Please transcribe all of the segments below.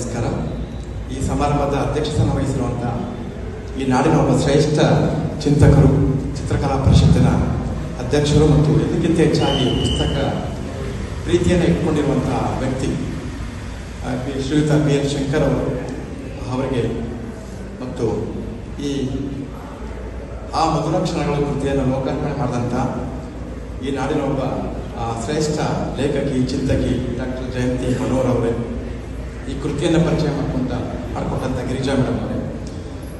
ನಮಸ್ಕಾರ. ಈ ಸಮಾರಂಭದ ಅಧ್ಯಕ್ಷತೆಯನ್ನು ವಹಿಸಿರುವಂಥ ಈ ನಾಡಿನ ಒಬ್ಬ ಶ್ರೇಷ್ಠ ಚಿಂತಕರು, ಚಿತ್ರಕಲಾ ಪರಿಷತ್ತಿನ ಅಧ್ಯಕ್ಷರು ಮತ್ತು ಎಲ್ಲಕ್ಕಿಂತ ಹೆಚ್ಚಾಗಿ ಪುಸ್ತಕ ಪ್ರೀತಿಯನ್ನು ಇಟ್ಕೊಂಡಿರುವಂಥ ವ್ಯಕ್ತಿ ಶ್ರೀಯುತ ಬಿ ಎಲ್ ಶಂಕರ್ ಅವರು ಅವರಿಗೆ ಮತ್ತು ಈ, ಆ ಮಧುರ ಕ್ಷಣಗಳ ಕೃತಿಯನ್ನು ಲೋಕಾರ್ಪಣೆ ಮಾಡಿದಂಥ ಈ ನಾಡಿನ ಒಬ್ಬ ಶ್ರೇಷ್ಠ ಲೇಖಕಿ, ಚಿಂತಕಿ ಡಾಕ್ಟರ್ ಜಯಂತಿ ಮನೋಹರ್ ಅವರೇ. ಈ ಕೃತಿಯನ್ನು ಪರಿಚಯ ಮಾಡ್ಕೊಂತ ಮಾಡಿಕೊಟ್ಟಂಥ ಗಿರಿಜಾ ಮೇಡಮ್ ಅವರೇ.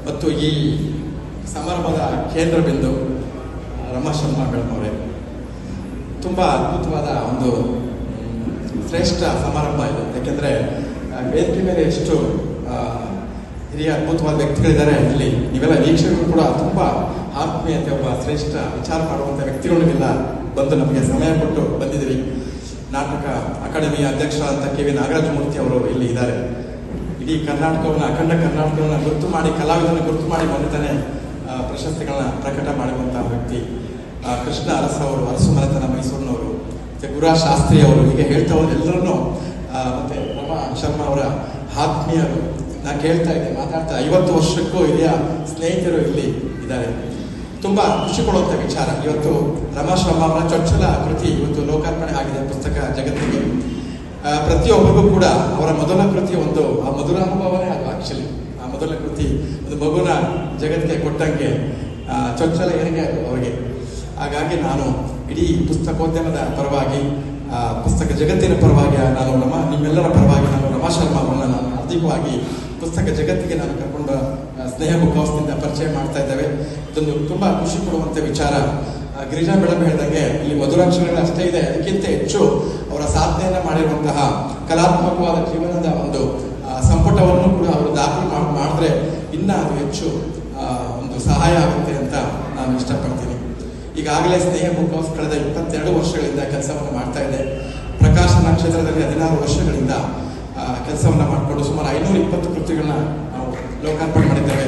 ಮತ್ತು ಈ ಸಮಾರಂಭದ ಕೇಂದ್ರ ಬಿಂದು ರಮಾ ಶರ್ಮಾ ಮೇಡಮ್ ಅವರೇ. ತುಂಬ ಅದ್ಭುತವಾದ ಒಂದು ಶ್ರೇಷ್ಠ ಸಮಾರಂಭ ಇದು. ಯಾಕೆಂದರೆ ವೇದಿಕೆ ಮೇಲೆ ಎಷ್ಟು ಹಿರಿಯ ಅದ್ಭುತವಾದ ವ್ಯಕ್ತಿಗಳಿದ್ದಾರೆ ಇಲ್ಲಿ ನೀವೆಲ್ಲ ವೀಕ್ಷಕರು ಕೂಡ ತುಂಬ ಆತ್ಮೀಯತೆ, ಒಬ್ಬ ಶ್ರೇಷ್ಠ ವಿಚಾರ ಮಾಡುವಂಥ ವ್ಯಕ್ತಿಗಳಿಗೆಲ್ಲ ಬಂದು ನಮಗೆ ಸಮಯ ಕೊಟ್ಟು ಬಂದಿದ್ದೀರಿ. ನಾಟಕ ಅಕಾಡೆಮಿಯ ಅಧ್ಯಕ್ಷರಾದಂಥ ಕೆ ವಿ ನಾಗರಾಜಮೂರ್ತಿ ಅವರು ಇಲ್ಲಿ ಇದ್ದಾರೆ. ಇಡೀ ಕರ್ನಾಟಕವನ್ನು, ಅಖಂಡ ಕರ್ನಾಟಕವನ್ನು ಗುರುತು ಮಾಡಿ, ಕಲಾವಿದರನ್ನು ಗುರುತು ಮಾಡಿ ಬಂದಿದ್ದಾನೆ ಪ್ರಶಸ್ತಿಗಳನ್ನ ಪ್ರಕಟ ಮಾಡಿರುವಂಥ ವ್ಯಕ್ತಿ ಕೃಷ್ಣ ಅರಸ ಅವರು, ಅರಸು ಮನೆತನ ಮೈಸೂರಿನವರು, ಮತ್ತೆ ಗುರಾ ಶಾಸ್ತ್ರಿ ಅವರು, ಹೀಗೆ ಹೇಳ್ತಾ ಎಲ್ಲರನ್ನೂ ಮತ್ತೆ ರಮಾ ಶರ್ಮಾ ಅವರ ಆತ್ಮೀಯರು ನಾ ಕೇಳ್ತಾ ಇದ್ದೆ, ಮಾತಾಡ್ತಾ, ಐವತ್ತು ವರ್ಷಕ್ಕೂ ಹಿರಿಯ ಸ್ನೇಹಿತರು ಇಲ್ಲಿ ಇದ್ದಾರೆ. ತುಂಬಾ ಖುಷಿ ಕೊಡುವಂಥ ವಿಚಾರ. ಇವತ್ತು ರಮಾಶ್ರಮ ಶರ್ಮಾ ಅವರ ಚೊಚ್ಚಲ ಕೃತಿ ಇವತ್ತು ಲೋಕಾರ್ಪಣೆ ಆಗಿದೆ ಪುಸ್ತಕ ಜಗತ್ತಿಗೆ. ಪ್ರತಿಯೊಬ್ಬರಿಗೂ ಕೂಡ ಅವರ ಮೊದಲ ಕೃತಿ ಒಂದು, ಆ ಮಧುರಾನುಭವನೇ ಅದು ಆಕ್ಚುಲಿ ಆ ಮೊದಲ ಕೃತಿ ಒಂದು ಮಗುನ ಜಗತ್ತಿಗೆ ಕೊಟ್ಟಂಗೆ ಚೊಚ್ಚಲ ಏನಿಗೆ ಅವರಿಗೆ. ಹಾಗಾಗಿ ನಾನು ಇಡೀ ಪುಸ್ತಕೋದ್ಯಮದ ಪರವಾಗಿ ಪುಸ್ತಕ ಜಗತ್ತಿನ ಪರವಾಗಿ ನಾನು ನಮ್ಮ ನಿಮ್ಮೆಲ್ಲರ ಪರವಾಗಿ ನಾನು ರಮಾ ಶರ್ಮಾ ಅವರನ್ನ ಹಾರ್ದಿಕವಾಗಿ ಪುಸ್ತಕ ಜಗತ್ತಿಗೆ ನಾನು ಕರ್ಕೊಂಡು ಸ್ನೇಹ ಮುಖವಾಸದಿಂದ ಪರಿಚಯ ಮಾಡ್ತಾ ಇದ್ದೇವೆ. ಇದೊಂದು ತುಂಬಾ ಖುಷಿ ಕೊಡುವಂತ ವಿಚಾರ. ಗಿರಿಜಾ ಮೇಡಮ್ ಹೇಳಿದಂಗೆ, ಇಲ್ಲಿ ಮಧುರಾಕ್ಷರಗಳು ಅಷ್ಟೇ ಇದೆ. ಅದಕ್ಕಿಂತ ಹೆಚ್ಚು ಅವರ ಸಾಧನೆಯನ್ನ ಮಾಡಿರುವಂತಹ ಕಲಾತ್ಮಕವಾದ ಜೀವನದ ಒಂದು ಸಂಪುಟವನ್ನು ಕೂಡ ಅವರು ದಾಖಲು ಮಾಡ್- ಮಾಡಿದ್ರೆ ಇನ್ನ ಅದು ಹೆಚ್ಚು ಒಂದು ಸಹಾಯ ಆಗುತ್ತೆ ಅಂತ ನಾನು ಇಷ್ಟಪಡ್ತೀನಿ. ಈಗಾಗಲೇ ಸ್ನೇಹ ಬುಕ್ ಕಳೆದ ಇಪ್ಪತ್ತೆರಡು ವರ್ಷಗಳಿಂದ ಕೆಲಸವನ್ನು ಮಾಡ್ತಾ ಇದೆ. ಪ್ರಕಾಶನ ಕ್ಷೇತ್ರದಲ್ಲಿ ಹದಿನಾರು ವರ್ಷಗಳಿಂದ ಕೆಲಸವನ್ನು ಮಾಡಿಕೊಂಡು ಸುಮಾರು ಐನೂರ ಇಪ್ಪತ್ತು ಕೃತಿಗಳನ್ನ ನಾವು ಲೋಕಾರ್ಪಣೆ ಮಾಡಿದ್ದೇವೆ.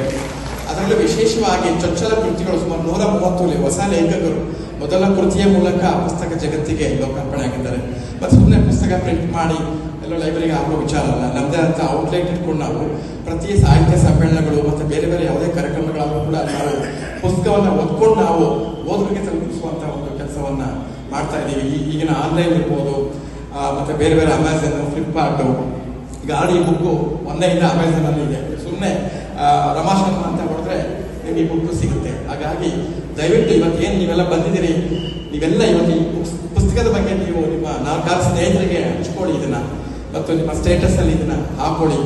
ಅದರಲ್ಲೂ ವಿಶೇಷವಾಗಿ ಚೊಚ್ಚಲ ಕೃತಿಗಳು ಸುಮಾರು ನೂರ ಮೂವತ್ತು ಲೇ- ಹೊಸ ಲೇಖಕರು ಮೊದಲ ಕೃತಿಯ ಮೂಲಕ ಪುಸ್ತಕ ಜಗತ್ತಿಗೆ ಲೋಕಾರ್ಪಣೆ ಆಗಿದ್ದಾರೆ. ಮತ್ತು ಸುಮ್ಮನೆ ಪುಸ್ತಕ ಪ್ರಿಂಟ್ ಮಾಡಿ ಎಲ್ಲ ಲೈಬ್ರರಿಗೆ ಆಗೋ ವಿಚಾರ ಅಲ್ಲ. ನಮ್ಮದೇ ಅಂತ ಔಟ್ಲೆಟ್ ಇಟ್ಕೊಂಡು ನಾವು ಪ್ರತಿ ಸಾಹಿತ್ಯ ಸಮ್ಮೇಳನಗಳು ಮತ್ತು ಬೇರೆ ಬೇರೆ ಯಾವುದೇ ಕಾರ್ಯಕ್ರಮಗಳಾದರೂ ಕೂಡ ನಾವು ಪುಸ್ತಕವನ್ನು ಓದ್ಕೊಂಡು ನಾವು ಓದಲಿಕ್ಕೆ ತಲುಪಿಸುವಂಥ ಒಂದು ಕೆಲಸವನ್ನು ಮಾಡ್ತಾ ಇದ್ದೀವಿ. ಈಗಿನ ಆನ್ಲೈನ್ ಇರ್ಬೋದು ಮತ್ತೆ ಬೇರೆ ಬೇರೆ ಅಮೆಝನ್ ಫ್ಲಿಪ್ಕಾರ್ಟು ಈಗ ಆಲ್ರೆಡಿ ಬುಕ್ಕು ಒಂದೇ ಇಲ್ಲ ಅಲ್ಲಿ ಇದೆ. ಸುಮ್ಮನೆ ರಮಾಶಂಕರ್ ಅಂತ ಹೊಡೆದ್ರೆ ನಿಮಗೆ ಈ ಬುಕ್ ಸಿಗುತ್ತೆ. ಹಾಗಾಗಿ ದಯವಿಟ್ಟು ಇವತ್ತು ಏನು ನೀವೆಲ್ಲ ಬಂದಿದ್ದೀರಿ, ನೀವೆಲ್ಲ ಇವತ್ತು ಈ ಪುಸ್- ಪುಸ್ತಕದ ಬಗ್ಗೆ ನೀವು ನಿಮ್ಮ ನಾಲ್ಕಾರು ಸ್ನೇಹಿತರಿಗೆ ಹಂಚ್ಕೊಳ್ಳಿ ಇದನ್ನ. ಮತ್ತು ನಿಮ್ಮ ಸ್ಟೇಟಸ್ ಅಲ್ಲಿ ಇದನ್ನ ಹಾಕೊಳ್ಳಿ.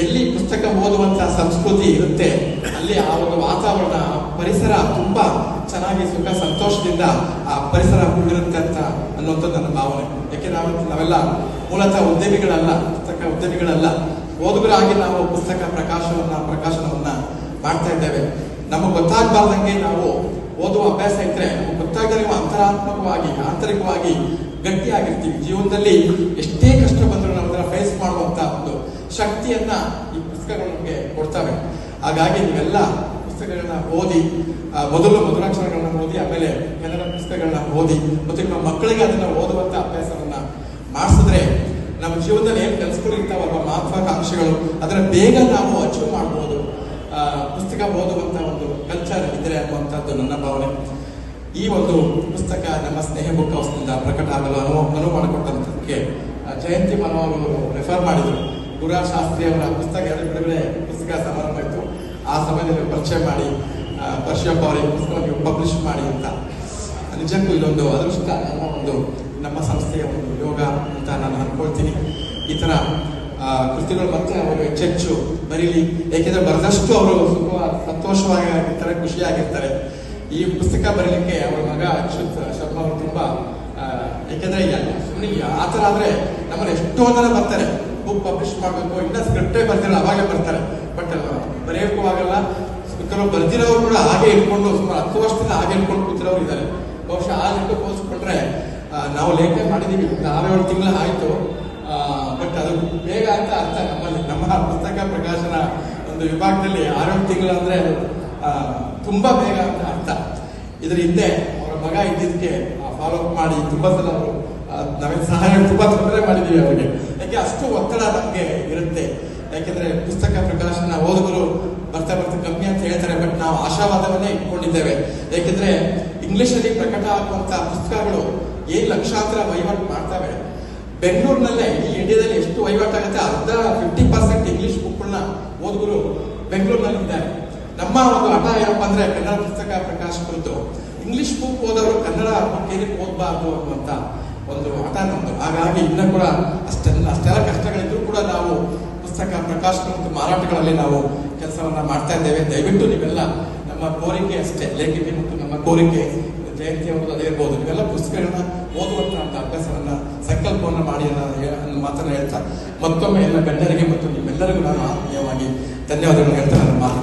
ಎಲ್ಲಿ ಪುಸ್ತಕ ಓದುವಂಥ ಸಂಸ್ಕೃತಿ ಇರುತ್ತೆ, ಅಲ್ಲಿ ಆ ಒಂದು ವಾತಾವರಣ ಪರಿಸರ ತುಂಬಾ ಚೆನ್ನಾಗಿ ಸುಖ ಸಂತೋಷದಿಂದ ಆ ಪರಿಸರ ಅಂತ ಅನ್ನುವಂಥದ್ದು ನನ್ನ ಭಾವನೆ. ಯಾಕೆ ನಾವು ನಾವೆಲ್ಲ ಮೂಲತಃ ಉದ್ಯಮಿಗಳಲ್ಲ, ಪುಸ್ತಕ ಉದ್ಯಮಿಗಳಲ್ಲ. ಓದುಗರಾಗಿ ನಾವು ಪುಸ್ತಕ ಪ್ರಕಾಶವನ್ನ, ಪ್ರಕಾಶನವನ್ನ ಮಾಡ್ತಾ ಇದ್ದೇವೆ. ನಮಗೆ ಗೊತ್ತಾಗಬಾರ್ದಂಗೆ ನಾವು ಓದುವ ಅಭ್ಯಾಸ ಇದ್ರೆ ನಮಗೆ ಗೊತ್ತಾಗದೆ ಅಂತರಾತ್ಮಕವಾಗಿ, ಆಂತರಿಕವಾಗಿ ಗಟ್ಟಿಯಾಗಿರ್ತೀವಿ. ಜೀವನದಲ್ಲಿ ಎಷ್ಟೇ ಕಷ್ಟ ಬಂದರೂ ನಾವು ಅದನ್ನ ಫೇಸ್ ಮಾಡುವಂತ ಒಂದು ಶಕ್ತಿಯನ್ನ ಈ ಪುಸ್ತಕಗಳು ನಮಗೆ ಕೊಡ್ತವೆ. ಹಾಗಾಗಿ ನೀವೆಲ್ಲ ಪುಸ್ತಕಗಳನ್ನ ಓದಿ ಮೊದಲು ಮೊದಲಾಕ್ಷರಗಳನ್ನ ಓದಿ, ಆಮೇಲೆ ಕನ್ನಡ ಪುಸ್ತಕಗಳನ್ನ ಓದಿ, ಮತ್ತು ನಮ್ಮ ಮಕ್ಕಳಿಗೆ ಅದನ್ನ ಓದುವಂತ ಅಭ್ಯಾಸವನ್ನ ಮಾಡಿಸಿದ್ರೆ ನಮ್ಮ ಜೀವನದಲ್ಲಿ ಏನು ಕೆಲಸಗಳು ಮಹತ್ವಾಕಾಂಕ್ಷೆಗಳು. ಅದನ್ನ ಬೇಗ ನಾವು ಅಚೀವ್ ಮಾಡ್ಬೋದು. ಪುಸ್ತಕ ಓದುವಂತ ಒಂದು ಕಲ್ಚರ್ ಇದ್ರೆ ಅನ್ನುವಂಥದ್ದು ನನ್ನ ಭಾವನೆ. ಈ ಒಂದು ಪುಸ್ತಕ ನಮ್ಮ ಸ್ನೇಹ ಬುಕ್ ಹೌಸ್ನಿಂದ ಪ್ರಕಟ ಆಗಲು ಅನುವು ಅನುವು ಮಾಡಿಕೊಟ್ಟಂತಕ್ಕೆ ಜಯಂತಿ ಮನೋಹರ್ ಅವರು ರೆಫರ್ ಮಾಡಿದರು. ಗುರಾ ಶಾಸ್ತ್ರಿ ಅವರ ಪುಸ್ತಕ ಬಿಡುಗಡೆ ಪುಸ್ತಕ ಸಮಾರಂಭ ಇತ್ತು. ಆ ಸಮಯದಲ್ಲಿ ಪರಿಚಯ ಮಾಡಿ ಪರ್ಶ್ಯಪ್ಪ ಅವರಿಗೆ ಪುಸ್ತಕ ನೀವು ಪಬ್ಲಿಷ್ ಮಾಡಿ ಅಂತ. ನಿಜಕ್ಕೂ ಇದೊಂದು ಅದೃಷ್ಟ ನಮ್ಮ ಒಂದು ನಮ್ಮ ಸಂಸ್ಥೆಯ ಒಂದು ಯೋಗ ಅಂತ ನಾನು ಅನ್ಕೊಳ್ತೀನಿ. ಈ ಥರ ಕೃತಿಗಳು ಮತ್ತೆ ಅವರು ಹೆಚ್ಚೆಚ್ಚು ಬರೀಲಿ, ಏಕೆಂದರೆ ಬರೆದಷ್ಟು ಅವರು ಸುಖ ಸಂತೋಷವಾಗಿ ಆಗಿರ್ತಾರೆ ಖುಷಿಯಾಗಿರ್ತಾರೆ. ಈ ಪುಸ್ತಕ ಬರೀಲಿಕ್ಕೆ ಅವರ ಮಗ ಅಕ್ಷುತ್ ಶರ್ಮಾ ಅವರು ತುಂಬ ಏಕೆಂದರೆ ಸುಮ್ಮನೆ ಆ ಥರ ಆದರೆ ನಮ್ಮಲ್ಲಿ ಎಷ್ಟೋ ಜನ ಬರ್ತಾರೆ. ಬುಕ್ ಪಬ್ಲಿಷ್ ಮಾಡಬೇಕು ಇನ್ನೂ ಸ್ಕ್ರಿಪ್ಟೇ ಬರ್ತಿರಲ್ಲ, ಅವಾಗೇ ಬರ್ತಾರೆ. ಆಗಲ್ಲ. ಕೆಲವು ಬರ್ದಿರೋರು ಕೂಡ ಹಾಗೆ ಇಟ್ಕೊಂಡು ಸುಮಾರು ಹತ್ತು ವರ್ಷದಿಂದ ಹಾಗೆ ಇಟ್ಕೊಂಡು ಕೂತಿರೋರು ಇದ್ದಾರೆ. ಬಹುಶಃ ಆ ಲೆಕ್ಕ ಹೋಲಿಸ್ಕೊಂಡ್ರೆ ನಾವು ಲೇಖನೆ ಮಾಡಿದೀವಿ ಒಂದು ಆರೇಳು ತಿಂಗಳು ಆಯ್ತು. ಬಟ್ ಅದು ಬೇಗ ಅಂತ ಅರ್ಥ. ನಮ್ಮಲ್ಲಿ, ನಮ್ಮ ಪುಸ್ತಕ ಪ್ರಕಾಶನ ಒಂದು ವಿಭಾಗದಲ್ಲಿ ಆರೇಳು ತಿಂಗಳು ಅಂದ್ರೆ ತುಂಬಾ ಬೇಗ ಅಂತ ಅರ್ಥ. ಇದ್ರ ಹಿಂದೆ ಅವರ ಮಗ ಇದ್ದಿದ್ದಕ್ಕೆ ಫಾಲೋ ಅಪ್ ಮಾಡಿ ತುಂಬ ಸಲ ಅವರು ನಮಗೆ ಸಹಾಯ ತುಂಬಾ ತೊಂದರೆ ಮಾಡಿದೀವಿ ಅವರಿಗೆ. ಯಾಕೆ ಅಷ್ಟು ಒತ್ತಡ ನಮಗೆ ಇರುತ್ತೆ. ಯಾಕೆಂದ್ರೆ ಪುಸ್ತಕ ಪ್ರಕಾಶನ ಓದುಗರು ಬರ್ತಾ ಬರ್ತಾ ಕಮ್ಮಿ ಅಂತ ಹೇಳ್ತಾರೆ ಬಟ್ ನಾವು ಆಶಾವಾದವನ್ನೇ ಇಟ್ಕೊಂಡಿದ್ದೇವೆ. ಏಕೆಂದ್ರೆ ಇಂಗ್ಲಿಷ್ ಅಲ್ಲಿ ಪ್ರಕಟ ಆಗುವಂತ ಪುಸ್ತಕಗಳು ಏನ್ ಲಕ್ಷಾಂತರ ವಹಿವಾಟು ಮಾಡ್ತವೆ. ಬೆಂಗಳೂರಿನಲ್ಲೇ ಈ ಇಂಡಿಯಾದಲ್ಲಿ ಎಷ್ಟು ವಹಿವಾಟಾಗುತ್ತೆ, ಅರ್ಧ ಫಿಫ್ಟಿ ಪರ್ಸೆಂಟ್ ಇಂಗ್ಲಿಷ್ ಬುಕ್ಗಳನ್ನ ಓದುಗರು ಬೆಂಗಳೂರಿನಲ್ಲಿ ಇದ್ದಾರೆ. ನಮ್ಮ ಒಂದು ಹಠ ಏನಪ್ಪ ಅಂದ್ರೆ ಕನ್ನಡ ಪುಸ್ತಕ ಪ್ರಕಾಶಕರದ್ದು ಇಂಗ್ಲಿಷ್ ಬುಕ್ ಓದವರು ಕನ್ನಡ ಬುಕ್ ಓದಬಾರ್ದು ಅನ್ನುವಂತ ಒಂದು ಹಠ ನಮ್ದು. ಹಾಗಾಗಿ ಇನ್ನೂ ಕೂಡ ಅಷ್ಟೆಲ್ಲ ಅಷ್ಟೆಲ್ಲ ಕಷ್ಟಗಳಿದ್ರು ಕೂಡ ನಾವು ಪುಸ್ತಕ ಪ್ರಕಾಶನ ಮತ್ತು ಮಾರಾಟಗಳಲ್ಲಿ ನಾವು ಕೆಲಸವನ್ನ ಮಾಡ್ತಾ ಇದ್ದೇವೆ ದಯವಿಟ್ಟು ನೀವೆಲ್ಲ ನಮ್ಮ ಕೋರಿಕೆ ಅಷ್ಟೇ, ಲೇಖಕಿ ಮತ್ತು ನಮ್ಮ ಕೋರಿಕೆ ಜಯಂತಿ ಅವರು ಅದೇ ಇರ್ಬೋದು ನೀವೆಲ್ಲ ಪುಸ್ತಕಗಳನ್ನ ಓದುವಂತಹ ಅಭ್ಯಾಸವನ್ನ, ಸಂಕಲ್ಪವನ್ನ ಮಾಡಿ ಮಾತನ್ನ ಹೇಳ್ತಾ ಮತ್ತೊಮ್ಮೆ ಎಲ್ಲ ಗಣ್ಯರಿಗೆ ಮತ್ತು ನಿಮ್ಮೆಲ್ಲರಿಗೂ ನಾನು ಆತ್ಮೀಯವಾಗಿ ಧನ್ಯವಾದಗಳನ್ನು ಹೇಳ್ತಾ ನಾನು.